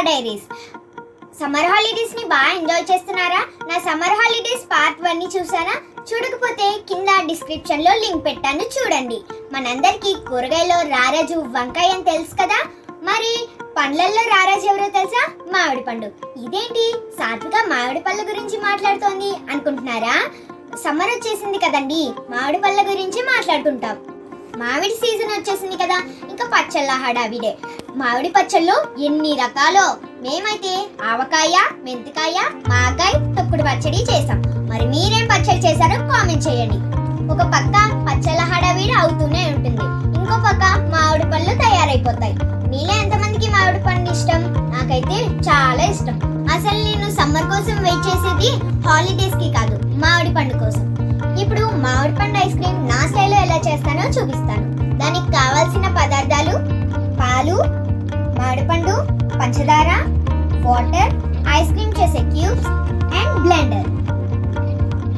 Diaries summer హాలిడేస్ని బాగా enjoy చేస్తున్నారా? నా సమ్మర్ హాలిడేస్ పార్ట్ వన్ని చూసారా? చూడకపోతే కింద డిస్క్రిప్షన్లో లింక్ పెట్టాను చూడండి. మనందరికీ కూరగాయలో రారాజు వంకాయ అని తెలుసు కదా? మరి పండ్లల్లో రారాజు ఎవరో తెలుసా? మామిడి పండు. ఇదేంటి? సాత్విక మామిడి పళ్ళ గురించి మాట్లాడుతోంది అనుకుంటున్నారా? సమ్మర్ వచ్చేసింది కదండి. మామిడి పళ్ళ గురించి మాట్లాడుకుంటాం. మామిడి సీజన్ వచ్చేసింది కదా. ఇంకా పచ్చళ్ళ హడావిడే. మామిడి పచ్చళ్ళు ఎన్ని రకాలో? మేమైతే ఆవకాయ మెంతికాయ మాకాయ తొక్కుడు పచ్చడి చేసాం మరి మీరేం పచ్చడి చేశారో కామెంట్ చేయండి. ఒక పక్క పచ్చళ్ళ హడావిడి అవుతూనే ఉంటుంది. ఇంకో పక్క మామిడి పళ్ళు తయారైపోతాయి. మీలో ఎంతమందికి మామిడి పండు ఇష్టం? నాకైతే చాలా ఇష్టం. అసలు నేను సమ్మర్ కోసం వెయిట్ చేసేది హాలిడేస్కి కాదు మామిడి పండు కోసం. ఇప్పుడు మామిడి పండు ఐస్ క్రీమ్ నా స్టైల్లో ఎలా చేస్తానో చూపిస్తాను. దానికి కావాల్సిన పదార్థాలు మామిడిపండు పంచదార వాటర్ ఐస్ క్రీమ్ చేసే క్యూబ్స్ అండ్ బ్లెండర్.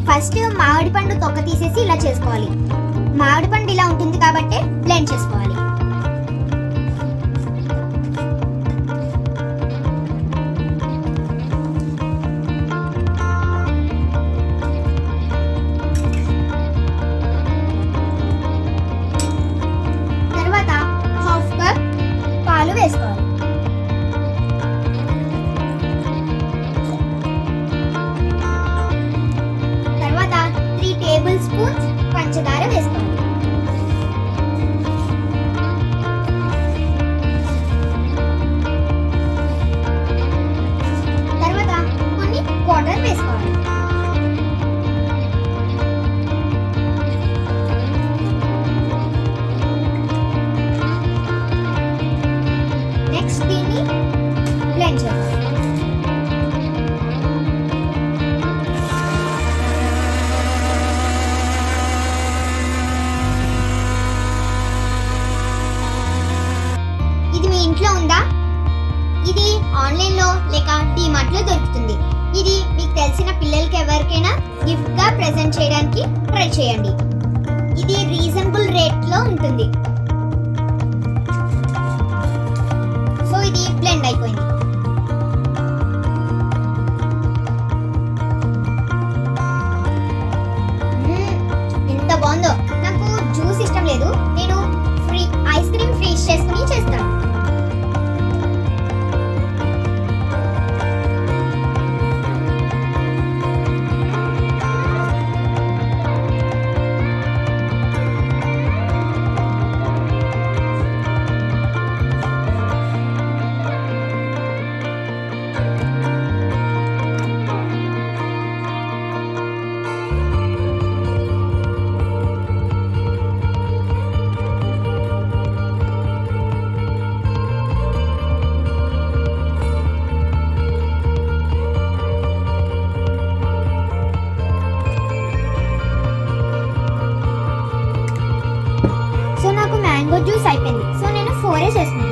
ఫస్ట్ మామిడి పండు తొక్క తీసేసి ఇలా చేసుకోవాలి. మామిడి పండు ఇలా ఉంటుంది కాబట్టి నెక్స్ట్ దీన్ని బ్లెండ్ చేయాలి ఇది మీ ఇంట్లో ఉందా? ఇది ఆన్లైన్లో లేక డిమార్ట్లో దొరుకుతుంది. ఇది మీకు తెలిసిన పిల్లలకి ఎవరికైనా గిఫ్ట్గా ప్రెజెంట్ చేయడానికి ట్రై చేయండి. ఇది రీజనబుల్ రేట్లో ఉంటుంది. జ్యూస్ అయిపోయింది. సో నేను ఫోర్ చేసుకుంటాను